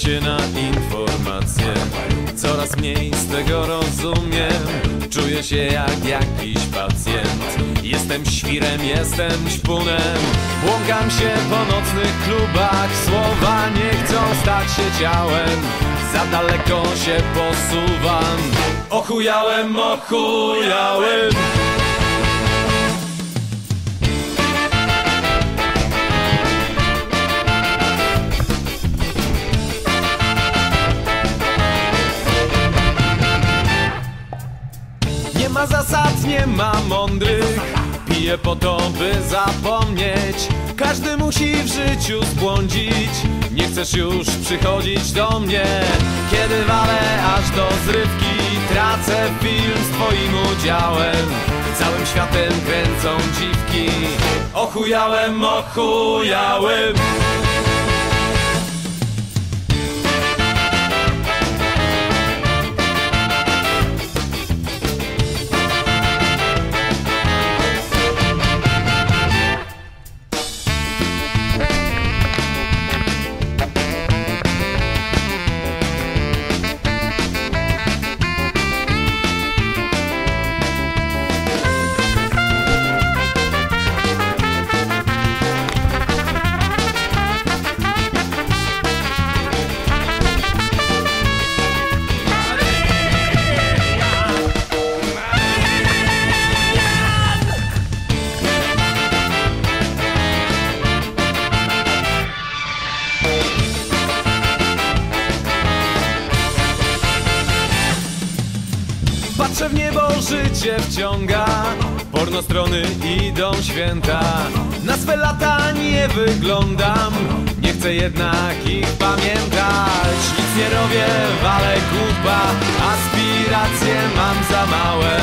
się na informacje. Coraz mniej z tego rozumiem. Czuję się jak jakiś pacjent. Jestem świrem, jestem śpunem Błąkam się po nocnych klubach. Słowa nie chcą stać się ciałem. Za daleko się posuwam. Ochujałem, ochujałem nie ma mądrych Piję po to, by zapomnieć. Każdy musi w życiu zbłądzić. Nie chcesz już przychodzić do mnie. Kiedy walę aż do zrywki Tracę film z twoim udziałem. Całym światem kręcą dziwki. Ochujałem, ochujałem Patrzę w niebo, życie wciąga. Porno strony idą święta. Na swe lata nie wyglądam. Nie chcę jednak ich pamiętać. Nic nie robię, walę kupa. Aspiracje mam za małe.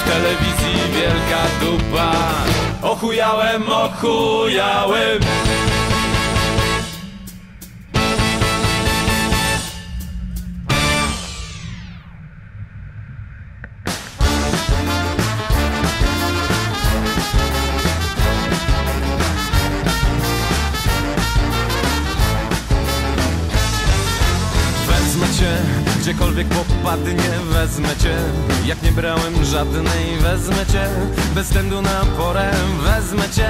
W telewizji wielka dupa. Ochujałem, ochujałem gdziekolwiek popadnie Wezmę cię, jak nie brałem żadnej Wezmę cię, bez względu na porę Wezmę cię,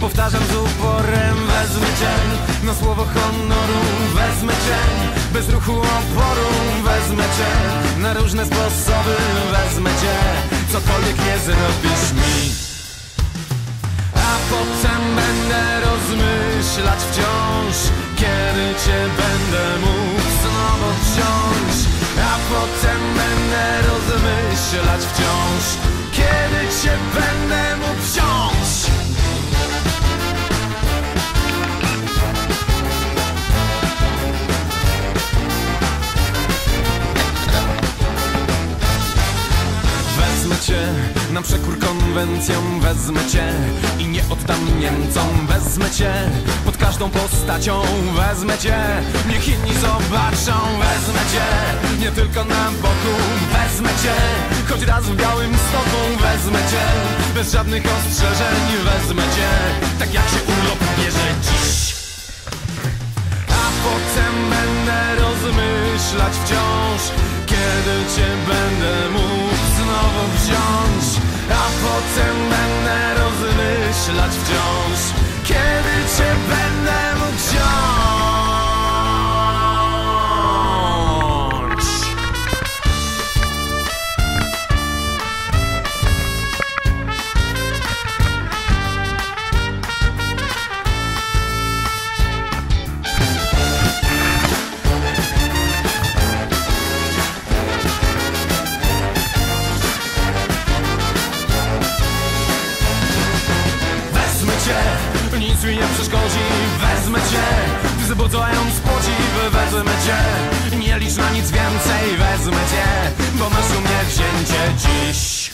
powtarzam z uporem Wezmę cię, na słowo honoru Wezmę cię, bez ruchu oporu Wezmę cię, na różne sposoby Wezmę cię. Na przekór konwencjom Wezmę cię. I nie oddam Niemcom Wezmę cię. Pod każdą postacią Wezmę cię, niech inni zobaczą Wezmę cię, nie tylko na boku Wezmę cię, choć raz w białym stoku Wezmę cię, bez żadnych ostrzeżeń Wezmę cię, tak jak się urlop bierze dziś. A potem będę rozmyślać wciąż Kiedy cię będę mógł znowu wziąć A potem nic mi nie przeszkodzi Wezmę cię, wzbudzając podziw Wezmę cię, nie licz na nic więcej Wezmę cię, bo masz u mnie wzięcie dziś.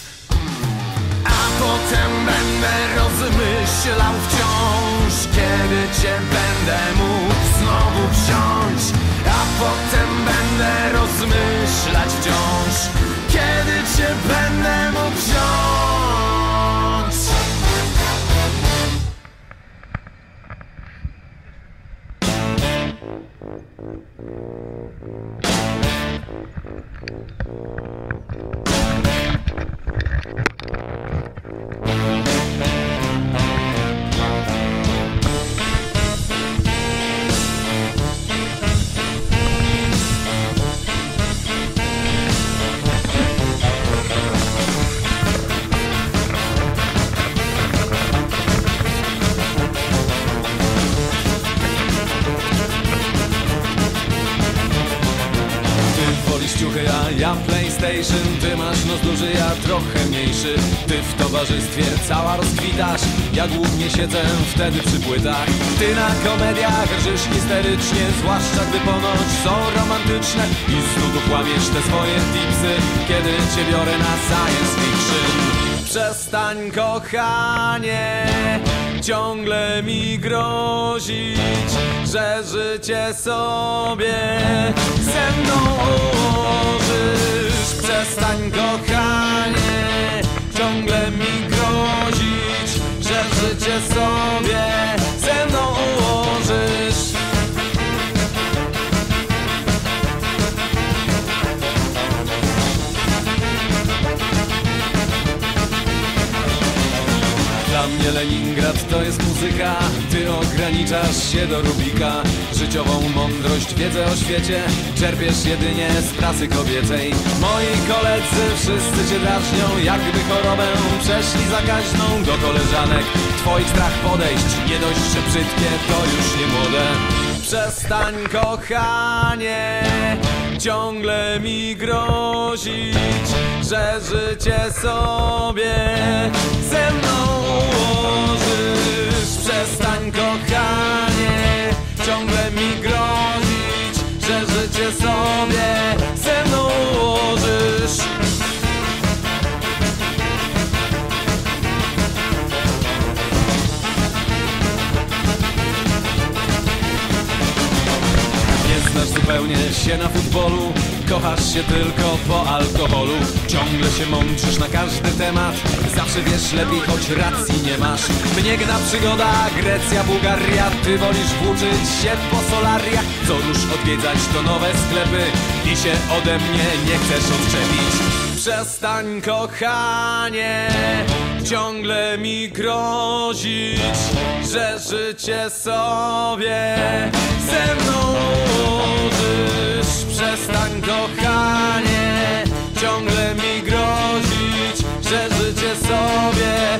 A potem będę rozmyślał wciąż Kiedy cię będę mógł znowu wziąć. A potem będę rozmyślać wciąż Kiedy cię będę mógł wziąć PlayStation Ty masz nos duży, ja trochę mniejszy. Ty w towarzystwie cała rozkwitasz. Ja głównie siedzę wtedy przy płytach. Ty na komediach rżysz histerycznie Zwłaszcza gdy ponoć są romantyczne. I z nudów łamiesz te swoje tipsy Kiedy cię biorę na science fiction. Przestań kochanie Ciągle mi grozić Że życie sobie Ze mną ułożysz Przestań kochanie Ciągle mi grozić Dla mnie Leningrad to jest muzyka. Ty ograniczasz się do Rubika. Życiową mądrość, wiedzę o świecie Czerpiesz jedynie z prasy kobiecej. Moi koledzy wszyscy cię drażnią. Jakby chorobę przeszli zakaźną Do koleżanek twoich strach podejść. Nie dość, że brzydkie, to już nie młode. Przestań kochanie Ciągle mi grozić Że życie sobie Ze mną ułożysz zupełnie się na futbolu Kochasz się tylko po alkoholu. Ciągle się mądrzysz na każdy temat Zawsze wiesz lepiej, choć racji nie masz. Mnie gna przygoda, Grecja, Bułgaria Ty wolisz włóczyć się po solariach. Co rusz odwiedzać to nowe sklepy I się ode mnie nie chcesz odczepić. Przestań kochanie Ciągle mi grozić że życie sobie ze mną ułożysz Przestań kochanie, ciągle mi grozić, że życie sobie